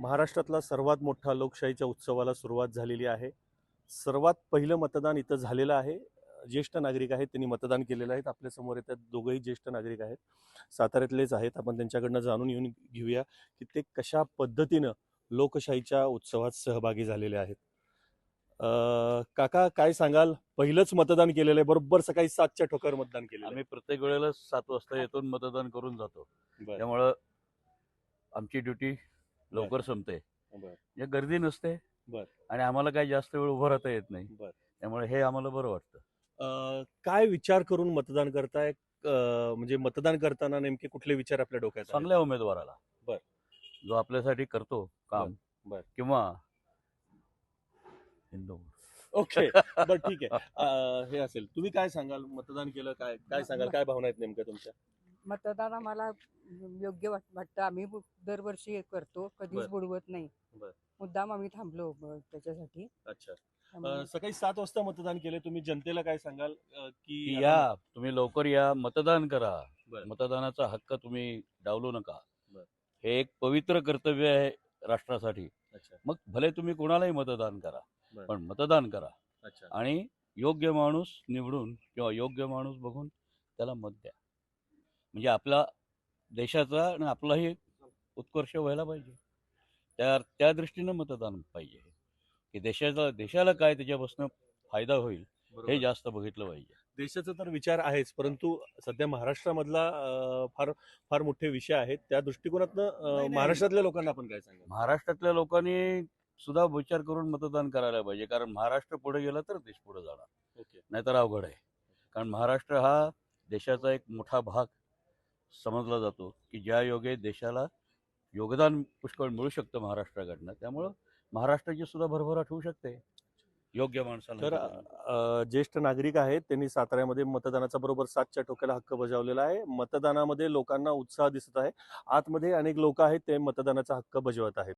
महाराष्ट्रातला सर्वात मोठा लोकशाहीच्या उत्सवाला सुरुवात झालेली आहे. सर्वात पहिलं मतदान इथं झालेलं आहे. ज्येष्ठ नागरिक आहेत त्यांनी मतदान केलेलं आहे. आपल्यासमोर येतात दोघंही ज्येष्ठ नागरिक आहेत. साताऱ्यातलेच आहेत. आपण त्यांच्याकडनं जाणून येऊन घेऊया की ते कशा पद्धतीनं लोकशाहीच्या उत्सवात सहभागी झालेले आहेत. काका काय सांगाल? पहिलंच मतदान केलेलं आहे. बरोबर सकाळी सातच्या ठोकर मतदान आहे. आम्ही प्रत्येक वेळेला सात वाजता येतो मतदान करून जातो. त्यामुळं आमची ड्युटी लवकर संपते. बरं, म्हणजे गर्दी नसते बरं. आणि आम्हाला काही जास्त वेळ उभं राहता येत नाही. बरं. त्यामुळे हे आम्हाला बरं वाटतं. अं, काय विचार करून मतदान करताय? अं, म्हणजे मतदान करताना नेमके कुठले विचार आपल्या डोक्यात आहेत? चांगल्या उमेदवाराला. बरं. जो आपल्यासाठी करतो काम. बरं, बरं. किंवा हिंदू. ओके. बर ठीक आहे. अं, हे असेल. तुम्ही काय सांगाल? मतदान केलं काय? काय सांगाल? काय भावना आहेत नेमक्या तुमच्या? मतदान आम्हाला योग्य वाट- वाटतं. आम्ही बु- दरवर्षी हे करतो. कधीच बर. बुडवत नाही. बर. मुद्दाम आम्ही थांबलो ब- त्याच्यासाठी. अच्छा. त्यामुळे अं, सकाळी सात वाजता मतदान केले. तुम्ही जनतेला काय सांगाल? अं, की की या तुम्ही लवकर या. मतदान करा. बरं. मतदानाचा हक्क तुम्ही डावलू नका. बरं. हे एक पवित्र कर्तव्य आहे राष्ट्रासाठी. अच्छा. मग भले तुम्ही कोणालाही मतदान करा. पण मतदान करा. अच्छा. आणि योग्य माणूस निवडून किंवा योग्य माणूस बघून त्याला मत द्या. म्हणजे आपला देशाचा आणि आपलाही उत्कर्ष व्हायला पाहिजे. त्या त्या दृष्टीनं मतदान पाहिजे. की देशाचा देशाला काय त्याच्यापासून फायदा होईल. हे जास्त बघितलं पाहिजे. देशाचा तर विचार आहेच परंतु सध्या महाराष्ट्रामधला फार फार मोठे विषय आहेत. त्या दृष्टिकोनातनं. महाराष्ट्रातल्या लोकांना आपण काय सांगाल? महाराष्ट्रातल्या लोकांनी सुद्धा विचार करून मतदान करायला पाहिजे कारण महाराष्ट्र पुढे गेला तर देश पुढे जाणार. नाहीतर अवघड आहे. कारण महाराष्ट्र हा देशाचा एक मोठा भाग समजला जातो की ज्या योगे देशाला योगदान पुष्कळ मिळू शकतं महाराष्ट्राकडनं त्यामुळं महाराष्ट्राची सुद्धा भरभराट होऊ शकते. योग्य माणसाला तर ज्येष्ठ नागरिक आहेत त्यांनी साताऱ्यामध्ये मतदानाचा बरोबर सातच्या टोक्याला हक्क बजावलेला आहे. मतदानामध्ये लोकांना उत्साह दिसत आहे. आतमध्ये अनेक लोक आहेत ते मतदानाचा हक्क बजावत आहेत.